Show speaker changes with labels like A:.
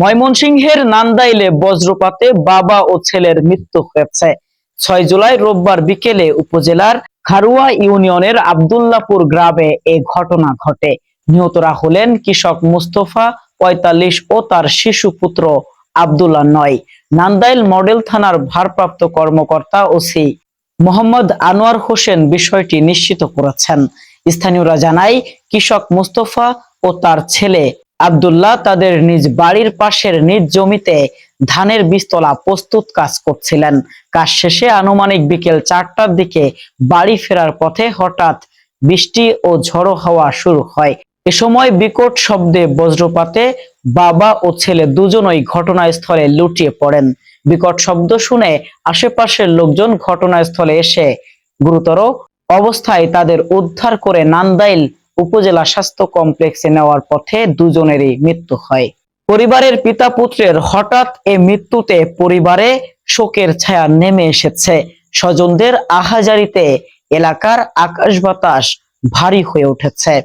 A: ময়মনসিংহের নান্দাইলে বজ্রপাতে বাবা ও ছেলের মৃত্যু হয়েছে। ছয় জুলাই রোববার বিকেলে উপজেলার খারুয়া ইউনিয়নের আবদুল্লাপুর গ্রামে এ ঘটনা ঘটে। নিহতরা হলেন কৃষক মুস্তফা পঁয়তাল্লিশ ও তার শিশু পুত্র আবদুল্লাহ নয়। নান্দাইল মডেল থানার ভারপ্রাপ্ত কর্মকর্তা ওসি মোহাম্মদ আনোয়ার হোসেন বিষয়টি নিশ্চিত করেছেন। স্থানীয়রা জানায়, কৃষক মুস্তফা ও তার ছেলে আব্দুল্লাহ তাদের নিজ বাড়ির পাশের নিজ জমিতে ধানের বীজতলা প্রস্তুত কাজ করছিলেন। কাজ শেষে আনুমানিক বিকেল চারটার দিকে বাড়ি ফেরার পথে হঠাৎ বৃষ্টি ও ঝড়ো হাওয়া শুরু হয়। এ সময় বিকট শব্দে বজ্রপাতে বাবা ও ছেলে দুজনই ঘটনাস্থলে লুটিয়ে পড়েন। বিকট শব্দ শুনে আশেপাশের লোকজন ঘটনাস্থলে এসে গুরুতর অবস্থায় তাদের উদ্ধার করে নান্দাইল উপজেলা স্বাস্থ্য কমপ্লেক্সে নেওয়ার পথে দুজনেরই মৃত্যু হয়। পরিবারের পিতা পুত্রের হঠাৎ এ মৃত্যুতে পরিবারে শোকের ছায়া নেমে এসেছে। স্বজনদের আহাজারিতে এলাকার আকাশ বাতাস ভারী হয়ে উঠেছে।